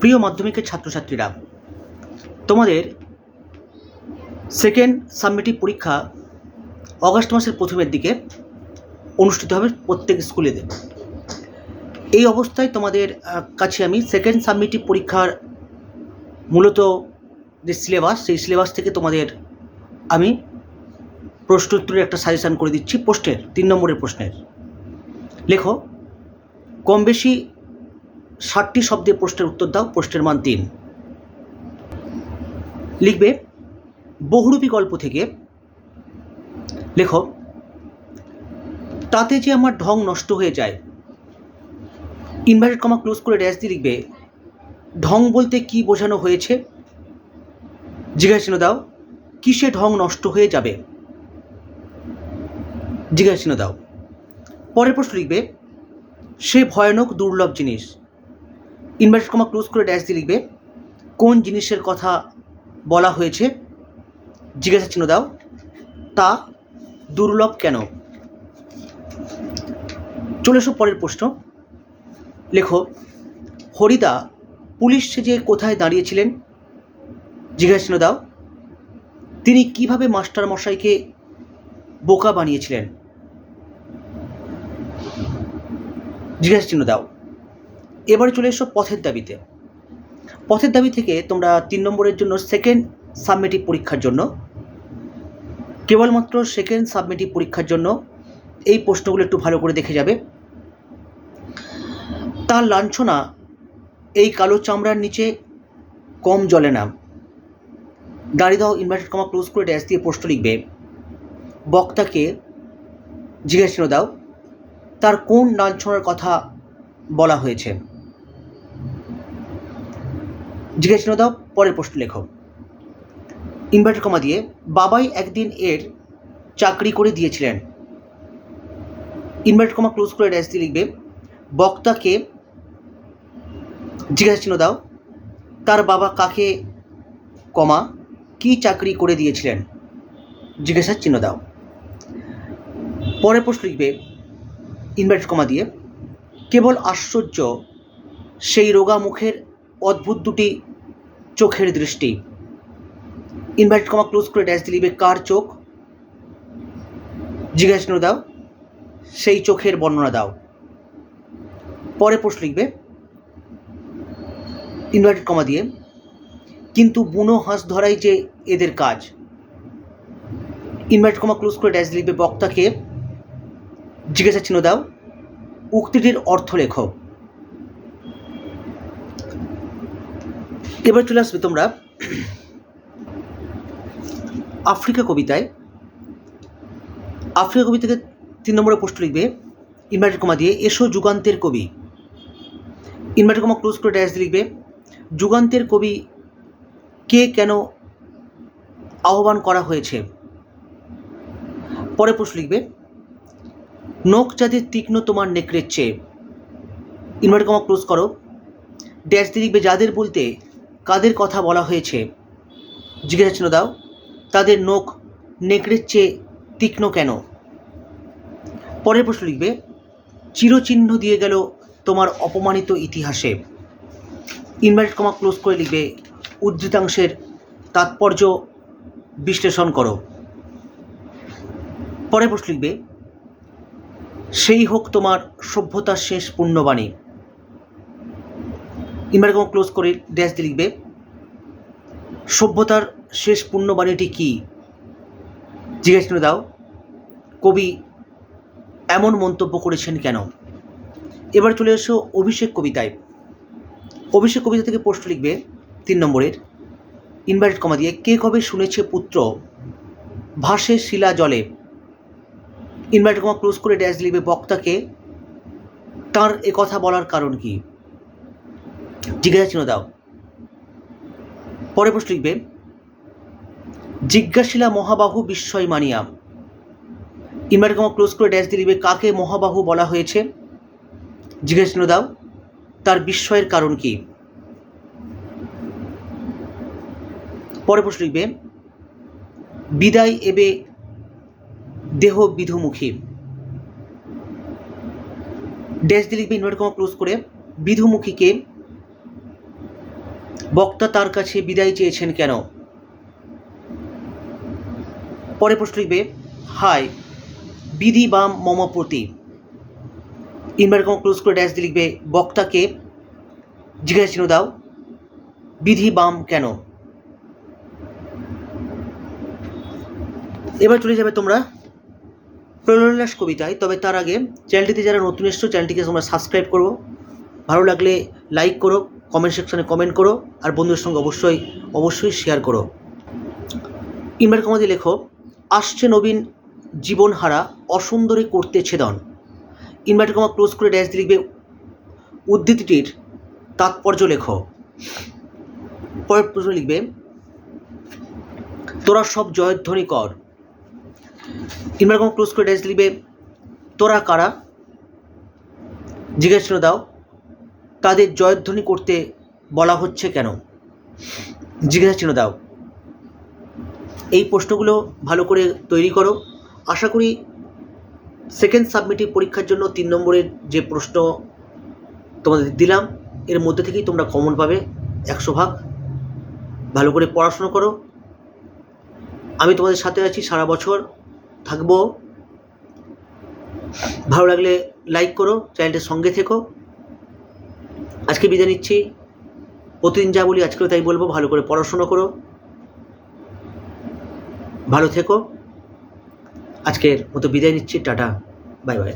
প্রিয় মাধ্যমিকের ছাত্রছাত্রীরা, তোমাদের সেকেন্ড সাবমিটিভ পরীক্ষা অগাস্ট মাসের প্রথমের দিকে অনুষ্ঠিত হবে প্রত্যেক স্কুলেতে এই অবস্থায় তোমাদের কাছে আমি সেকেন্ড সাবমিটিভ পরীক্ষার মূলত যে সিলেবাস সেই সিলেবাস থেকে তোমাদের আমি প্রশ্ন উত্তরের একটা সাজেশান করে দিচ্ছি, প্রশ্নের, তিন নম্বরের প্রশ্নের। লেখো কম বেশি ষাটটি শব্দে প্রশ্নের উত্তর দাও, প্রশ্নের মান তিন। লিখবে, বহুরূপী গল্প থেকে, লেখো, তাতে যে আমার ঢং নষ্ট হয়ে যায়। ইনভার্টেড কমা ক্লোজ করে ড্যাশ দিয়ে লিখবে, ঢং বলতে কি বোঝানো হয়েছে? জিজ্ঞাসা দাও, কিসে ঢং নষ্ট হয়ে যাবে? জিজ্ঞাসা দাও। পরের প্রশ্ন লিখবে, সে ভয়ানক দুর্লভ জিনিস। ইনভার্টেড কমা ক্লোজ করে ড্যাশ দিয়ে লিখবে, কোন জিনিসের কথা বলা হয়েছে, জিজ্ঞাসা চিহ্ন দাও, তা দুর্লভ কেন? চলে এসো পরের প্রশ্ন। লেখো, হরিদা পুলিশ সেজে কোথায় দাঁড়িয়েছিলেন? জিজ্ঞাসা চিহ্ন দাও, তিনি কীভাবে মাস্টার মশাইকে বোকা বানিয়েছিলেন? জিজ্ঞাসা চিহ্ন দাও। এবারে চলে এসো পথের দাবিতে। পথের দাবি থেকে তোমরা তিন নম্বরের জন্য সেকেন্ড সাবমিটিভ পরীক্ষার জন্য, কেবলমাত্র সেকেন্ড সাবমিটিভ পরীক্ষার জন্য এই প্রশ্নগুলো একটু ভালো করে দেখে যাবে। তার লাঞ্ছনা, এই কালো চামড়ার নিচে কম জলে না। দাঁড়িয়ে দাও ইনভার্টেড কমা ক্লোজ করে ড্যাশ দিয়ে প্রশ্ন লিখবে। বক্তাকে জিজ্ঞাসা দাও, তার কোন লাঞ্ছনার কথা বলা হয়েছে? জিজ্ঞাসা চিহ্ন দাও, পরের প্রশ্ন লেখো। ইনভার্টার কমা দিয়ে, বাবাই একদিন এর চাকরি করে দিয়েছিলেন। ইনভার্টার কমা ক্লোজ করে ড্যাশ দিয়ে লিখবে, বক্তাকে জিজ্ঞাসা চিহ্ন দাও, তার বাবা কাকে কমা কি চাকরি করে দিয়েছিলেন? জিজ্ঞাসা চিহ্ন দাও। পরের প্রশ্ন লিখবে ইনভার্টার কমা দিয়ে, কেবল আশ্চর্য, সেই রোগা মুখের অদ্ভুত দুটি চোখের দৃষ্টি। ইনভার্টেড কমা ক্লোজ করে ড্যাশ দিলিবে কার চোখ? জিজ্ঞাসা চিহ্ন দাও, সেই চোখের বর্ণনা দাও। পরে প্রশ্ন লিখবে ইনভার্টেড কমা দিয়ে, কিন্তু বুনো হাঁস ধরাই যে এদের কাজ। ইনভার্টেড কমা ক্লোজ করে ড্যাশ লিখবে বক্তাকে, জিজ্ঞাসা চিহ্ন দাও, উক্তিটির অর্থ লেখো। এবার চলে আসবে তোমরা আফ্রিকা কবিতায়। আফ্রিকা কবি থেকে তিন নম্বরে প্রশ্ন লিখবে, ইনভার্টেড কমা দিয়ে, এসো যুগান্তের কবি। ইনভার্টেড কমা ক্লোজ করে ড্যাশ লিখবে, যুগান্তের কবি কে কেন আহ্বান করা হয়েছে? পরে প্রশ্ন লিখবে, নখ যাদের তীক্ষ্ণ তোমার নেকড়ের চেয়ে। ইনভার্টেড কমা ক্লোজ করো ড্যাশ দিয়ে লিখবে, যাদের বলতে কাদের কথা বলা হয়েছে? জিজ্ঞাসা চিহ্ন দাও, তাদের নখ নেকড়ের চেয়ে তীক্ষ্ণ কেন? পরের প্রশ্ন লিখবে, চিরচিহ্ন দিয়ে গেল তোমার অপমানিত ইতিহাসে। ইনভার্টেড কমা ক্লোজ করে লিখবে, উদ্ধৃতাংশের তাৎপর্য বিশ্লেষণ করো। পরের প্রশ্ন লিখবে, সেই হোক তোমার সভ্যতার শেষ পুণ্যবাণী। কমা ক্লোজ করে ড্যাশ দিয়ে লিখবে, সভ্যতার শেষ পুণ্যবাণীটি কী? জিজ্ঞাসা করে দাও, কবি এমন মন্তব্য করেছেন কেন? এবার চলে এসো অভিষেক কবিতায়। অভিষেক কবিতা থেকে প্রশ্ন লিখবে তিন নম্বরের ইনভার্টেড কমা দিয়ে, কে কবে শুনেছে পুত্র, ভাসে শিলা জলে? ইনভার্টেড কমা ক্লোজ করে ড্যাশ লিখবে বক্তাকে, তার কথা বলার কারণ কি? জিজ্ঞাসা চিহ্ন দাও। পরে প্রশ্ন লিখবে, জিজ্ঞাসিলা মহাবাহু বিস্ময় মানিয়া ইনভার্টেড কমা ক্লোজ করে ড্যাশ দিয়ে লিখবে, কাকে মহাবাহু বলা হয়েছে? জিজ্ঞাসা চিহ্ন দাও, তার বিস্ময়ের কারণ কি? পরে প্রশ্ন লিখবে, বিদায় এবে দেহ বিধুমুখী। ড্যাশ দিয়ে লিখবে ইনভার্ট কমা ক্লোজ করে, বিধুমুখীকে বক্তা তার কাছে বিদায় চেয়েছেন কেন? পরে প্রশ্ন লিখবে হাই বিধি বাম মম প্রতি। ইনভার্ট কম ক্লোজ করে ড্যাশ দিয়ে লিখবে, বক্তাকে জিজ্ঞাসা চিহ্ন দাও, বিধি বাম কেন? এবার চলে যাবে তোমরা প্রলয়লাস কবিতায়, তবে তার আগে চ্যানেলটিতে যারা নতুন এসছো, চ্যানেলটিকে তোমরা সাবস্ক্রাইব করো। ভালো লাগলে লাইক করো কমেন্ট সেকশনে কমেন্ট করো, আর বন্ধুদের সঙ্গে অবশ্যই অবশ্যই শেয়ার করো। ইনভার্ট কমাতে লেখো, আসছে নবীন জীবনহারা, অসুন্দরী করতে ছেদন। ইনভার্ট কমা ক্লোজ করে ড্যাশ দিয়ে লিখবে, উদ্ধৃতিটির তাৎপর্য লেখো। পরের প্রশ্ন লিখবে, তোরা সব জয়ধ্বনি কর। ইনভার্ট কমা ক্লোজ করে ড্যাশ লিখবে, তোরা কারা? জিজ্ঞাসা দাও। তাদের জয়ধ্বনি করতে বলা হচ্ছে কেন? জিজ্ঞাসা চিহ্ন দাও। এই প্রশ্নগুলো ভালো করে তৈরি করো। আশা করি সেকেন্ড সাবমিটিভ পরীক্ষার জন্য তিন নম্বরের যে প্রশ্ন তোমাদের দিলাম, এর মধ্যে থেকেই তোমরা কমন পাবে একশো ভাগ। ভালো করে পড়াশোনা করো। আমি তোমাদের সাথে আছি সারা বছর, থাকব। ভালো লাগলে লাইক করো চ্যানেলটির সঙ্গে থেকো। আজকে বিদায় নিচ্ছি। প্রতিদিন যা বলি আজকেও তাই বলব, ভালো করে পড়াশুনো করো। ভালো থেকো। আজকের মতো বিদায় নিচ্ছি, টাটা, বাই বাই।